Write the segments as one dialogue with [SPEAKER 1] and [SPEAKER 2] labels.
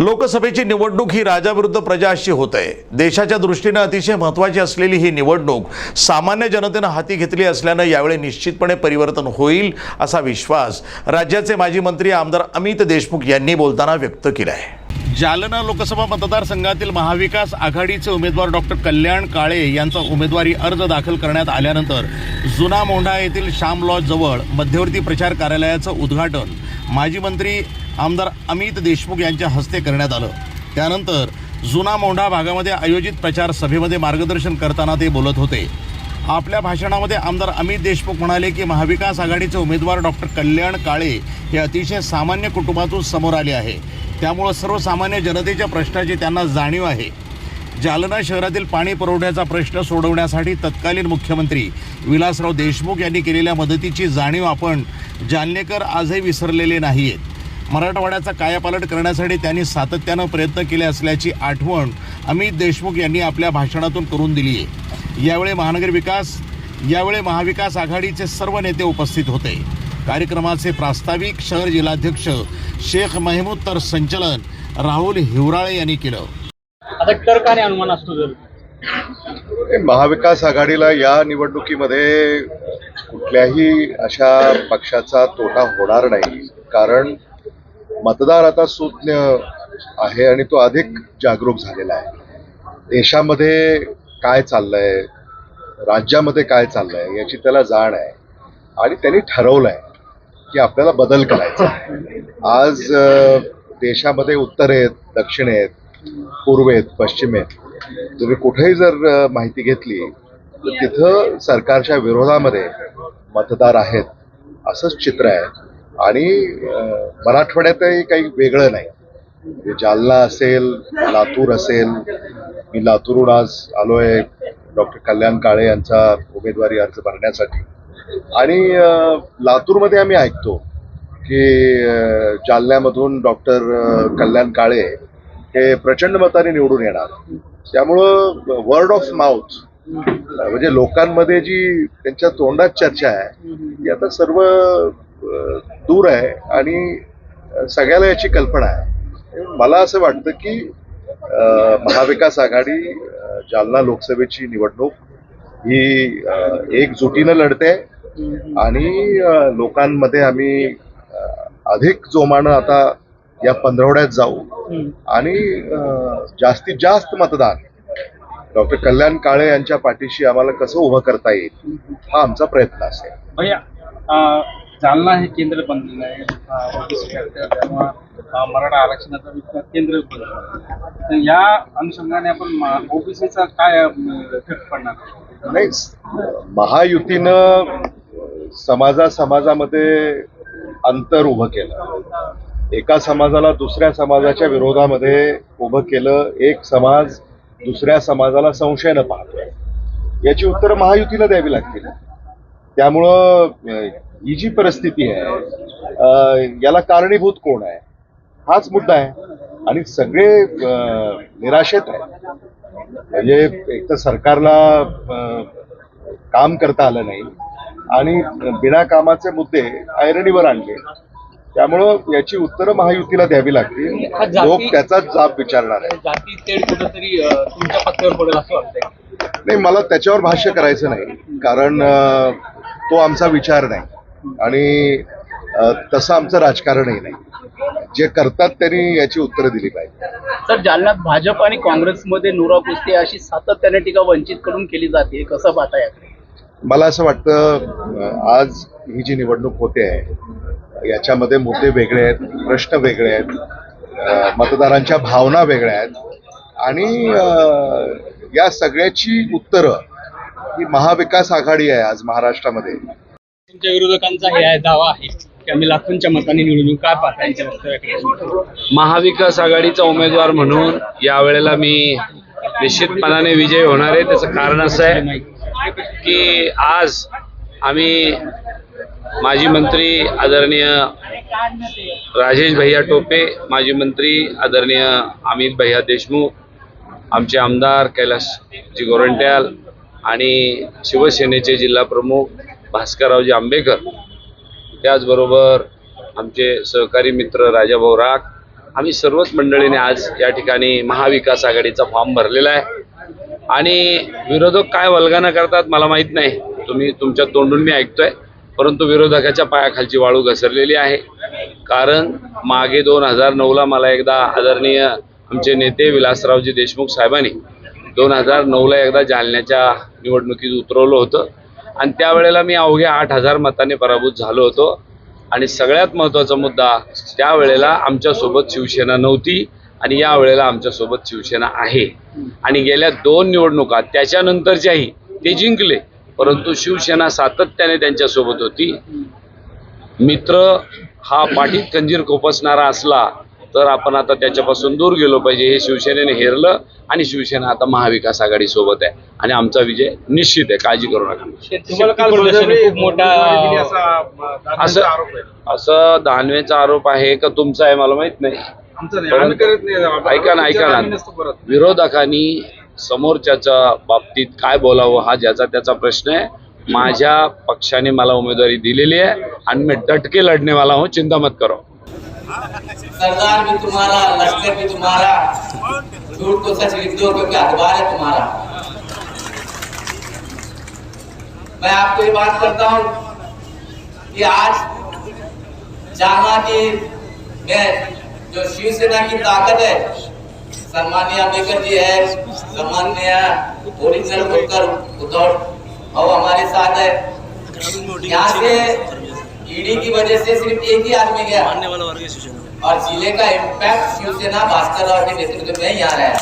[SPEAKER 1] लोकसभेची निवडणूक ही राजाविरुद्ध प्रजा अशी होत आहे देशाच्या दृष्टीनं अतिशय महत्त्वाची असलेली ही निवडणूक सामान्य जनतेनं हाती घेतली असल्यानं यावेळी निश्चितपणे परिवर्तन होईल असा विश्वास राज्याचे माजी मंत्री आमदार अमित देशमुख यांनी बोलताना व्यक्त केला आहे जालना लोकसभा मतदारसंघातील महाविकास आघाडीचे उमेदवार डॉक्टर कल्याण काळे यांचा उमेदवारी अर्ज दाखल करण्यात आल्यानंतर जुना मोंढा येथील श्याम लॉज जवळ मध्यवर्ती प्रचार कार्यालयाचं उद्घाटन माजी मंत्री आमदार अमित देशमुख यांच्या हस्ते करण्यात आलं. त्यानंतर जुना मोंढा भागामध्ये आयोजित प्रचार सभेमध्ये मार्गदर्शन करताना ते बोलत होते. आपल्या भाषणामध्ये आमदार अमित देशमुख म्हणाले की महाविकास आघाडीचे उमेदवार डॉक्टर कल्याण काळे हे अतिशय सामान्य कुटुंबातून समोर आले आहे. त्यामुळं सर्वसामान्य जनतेच्या प्रश्नाची त्यांना जाणीव आहे. जालना शहरातील पाणी पुरवठ्याचा प्रश्न सोडवण्यासाठी तत्कालीन मुख्यमंत्री विलासराव देशमुख यांनी केलेल्या मदतीची जाणीव आपण जालनेकर आजही विसरलेले नाही आहेत मराठवाड्याचा कायापालट करण्यासाठी त्यांनी सातत्यानं प्रयत्न केले असल्याची आठवण अमित देशमुख यांनी आपल्या भाषणातून करून दिली आहे. यावेळी महानगर विकास यावेळी महाविकास आघाडीचे सर्व नेते उपस्थित होते. कार्यक्रमाचे प्रास्ताविक शहर जिल्हाध्यक्ष शेख महमूद तर संचलन राहुल हिवराळे यांनी केलं.
[SPEAKER 2] आता अनुमान असतो जर.
[SPEAKER 3] महाविकास आघाडीला या निवडणुकीमध्ये कुठल्याही अशा पक्षाचा तोटा होणार नाही. कारण मतदार आता सुज्ञ आहे आणि तो अधिक जागरूक झालेला आहे. देशामध्ये काय चाललंय? राज्यामध्ये काय चाललंय? याची त्याला जाण आहे. आणि त्यांनी ठरवलंय की आपल्याला बदल करायचा आहे. आज देशामध्ये उत्तरेत दक्षिणेत पूर्वेत पश्चिमेत तुम्ही कुठेही जर माहिती घेतली तर तिथं सरकारच्या विरोधामध्ये मतदार आहेत असंच चित्र आहे. आणि मराठवाड्यातही काही वेगळं नाही. जालना असेल लातूर असेल मी लातूरहून आज आलोय डॉक्टर कल्याण काळे यांचा उमेदवारी अर्ज भरण्यासाठी. आणि लातूरमध्ये आम्ही ऐकतो की जालन्यामधून डॉक्टर कल्याण काळे हे प्रचंड मताने निवडून येणार. त्यामुळं वर्ड ऑफ माउथ म्हणजे लोकांमध्ये जी त्यांच्या तोंडात चर्चा आहे ती आता सर्व दूर आहे आणि सगळ्याला याची कल्पना आहे. मला असं वाटतं की महाविकास आघाडी जालना लोकसभेची निवडणूक ही एकजुटीनं लढते आणि लोकांमध्ये आम्ही अधिक जोमानं आता या पंधरवड्यात जाऊ आणि जास्तीत जास्त मतदान डॉक्टर कल्याण काळे यांच्या पाठीशी आम्हाला कसं उभं करता येईल हा आमचा प्रयत्न असेल.
[SPEAKER 2] भैया जालना हे केंद्र बनलेलं आहे. अं, मराठा आरक्षणाचं केंद्र बनलं तर या अनुषंगाने आपण ओबीसीचा काय इफेक्ट पडणार?
[SPEAKER 3] नाही महायुतीनं समाजा समाजामध्ये अंतर उभं केलं. एका समाजाला दुसऱ्या समाजाच्या विरोधामध्ये उभं केलं. एक समाज दुसऱ्या समाजाला संशयानं पाहतोय. याची उत्तरं महायुतीला द्यावी लागतील. त्यामुळं ही जी परिस्थिती आहे याला कारणीभूत कोण आहे? हाच मुद्दा आहे. आणि सगळे निराशेत आहे म्हणजे एक तर सरकारला काम करता आलं नाही. आणि बिना कामाचे मुद्दे ऐरणीवर आणले. त्यामुळं याची उत्तरं महायुतीला द्यावी लागतील. लोक त्याचाच जाब विचारणार आहे नाही मला त्याच्यावर भाष्य करायचं नाही. कारण तो आमचा विचार नाही. आणि तसं आमचं राजकारणही नाही. जे करतात त्यांनी याची उत्तरं दिली पाहिजे.
[SPEAKER 4] सर जालन्यात भाजप आणि काँग्रेसमध्ये नुरा कुस्ती अशी सातत्याने टीका वंचित कडून केली जाते. कसं पाहता याकडे
[SPEAKER 3] मला असं वाटतं आज ही जी निवडणूक होते आहे याच्यामध्ये मुद्दे वेगळे आहेत प्रश्न वेगळे आहेत मतदारांच्या भावना वेगळ्या आहेत. आणि या सगळ्याची उत्तरं ही महाविकास आघाडी आहे आज महाराष्ट्रामध्ये
[SPEAKER 2] तुमच्या विरोधकांचा हे आहे दावा आहे की आम्ही लाखोंच्या मताने निवडून येऊ. काय पाहता यांच्या वक्तव्याकडे
[SPEAKER 5] महाविकास आघाडीचा उमेदवार म्हणून यावेळेला मी निश्चितपणाने विजयी होणार आहे त्याचं कारण असं आहे की आज आम्ही माजी मंत्री आदरणीय राजेश भैया टोपे माजी मंत्री आदरणीय अमित भैया देशमुख आमचे आमदार कैलासजी गोरंट्याल आणि शिवसेनेचे जिल्हा प्रमुख भास्कररावजी आंबेकर त्याचबरोबर आमचे सहकारी मित्र राजाभाऊ राख आम्ही सर्वच मंडळीने आज या ठिकाणी महाविकास आघाडीचा फॉर्म भरलेला आहे. आणि विरोधक काय वल्गना करतात मला माहीत नाही. तुम्ही तुमच्या तोंडून मी ऐकतोय. परंतु विरोधकाच्या पायाखालची वाळू घसरलेली आहे. कारण मागे दोन हजार नऊला मला एकदा आदरणीय आमचे नेते विलासरावजी देशमुख साहेबांनी दोन हजार नऊला एकदा जालन्याच्या निवडणुकीत उतरवलं होतं. आणि त्यावेळेला मी अवघ्या आठ हजार मताने पराभूत झालो होतो. आणि सगळ्यात महत्त्वाचा मुद्दा त्यावेळेला आमच्यासोबत शिवसेना नव्हती आणि या वेळेला आमच्यासोबत शिवसेना आहे. आणि गेल्या दोन निवडणुका त्याच्यानंतरच्याही ते जिंकले. परंतु शिवसेना सातत्याने त्यांच्यासोबत होती. मित्र हा पाठीत खंजीर खोपसणारा असला तर आपण आता त्याच्यापासून दूर गेलो पाहिजे. हे शिवसेनेने हेरलं आणि शिवसेना आता महाविकास आघाडी सोबत आहे. आणि आमचा विजय निश्चित आहे. काळजी करू नका.
[SPEAKER 2] तुम्हाला काल बळजबरी खूप मोठा असा
[SPEAKER 5] असं
[SPEAKER 2] आरोप आहे.
[SPEAKER 5] असं दानवेचा आरोप आहे का तुमचा आहे मला माहीत नाही.
[SPEAKER 2] आमचं नाही. आम्ही करत नाही.
[SPEAKER 5] ऐका ना ऐका ना. विरोधकांनी समोरच्याच्या बाबतीत काय बोलावं हा ज्याचा त्याचा प्रश्न आहे. माझ्या पक्षाने मला उमेदवारी दिलेली आहे. आणि मी डटके लढने वाला हूँ. चिंता मत करो.
[SPEAKER 6] सरदार भी तुम्हारा, लश्कर भी तुम्हारा, झूठ को सच लिख दो क्योंकि अखबार है तुम्हारा। मैं आपको ये बात करता हूँ कि आज जाना की में जो शिवसेना की ताकत है सम्मानीय अंबेडकर जी है सम्मानीय ओरिजिनल उत्तर उद्धव, और हमारे साथ है। यहाँ से ईडी की वजह से सिर्फ़ एक ही आदमी गया। मानने वाला वर्ग और ज़िले का इम्पैक्ट शिवसेना भास्कर राव के नेतृत्व में यहाँ रहा है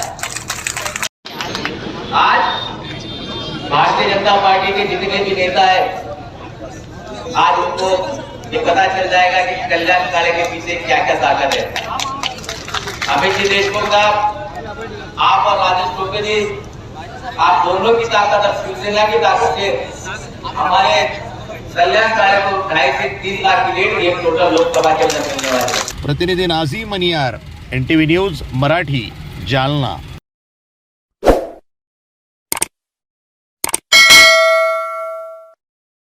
[SPEAKER 6] आज भारतीय जनता पार्टी के जितने भी नेता है आज उनको ये पता चल जाएगा कि कल्याण काले के पीछे क्या क्या ताकत है। अमित जी देशमुख साहब आप और राजेश टोपे जी आप दोनों की ताकत और शिवसेना की ताकत से हमारे ढाई तीन लाख ये टोटल लोकसभा के अंदर
[SPEAKER 1] प्रतिनिधी Nazi Maniyar N T V news Marathi Jalna.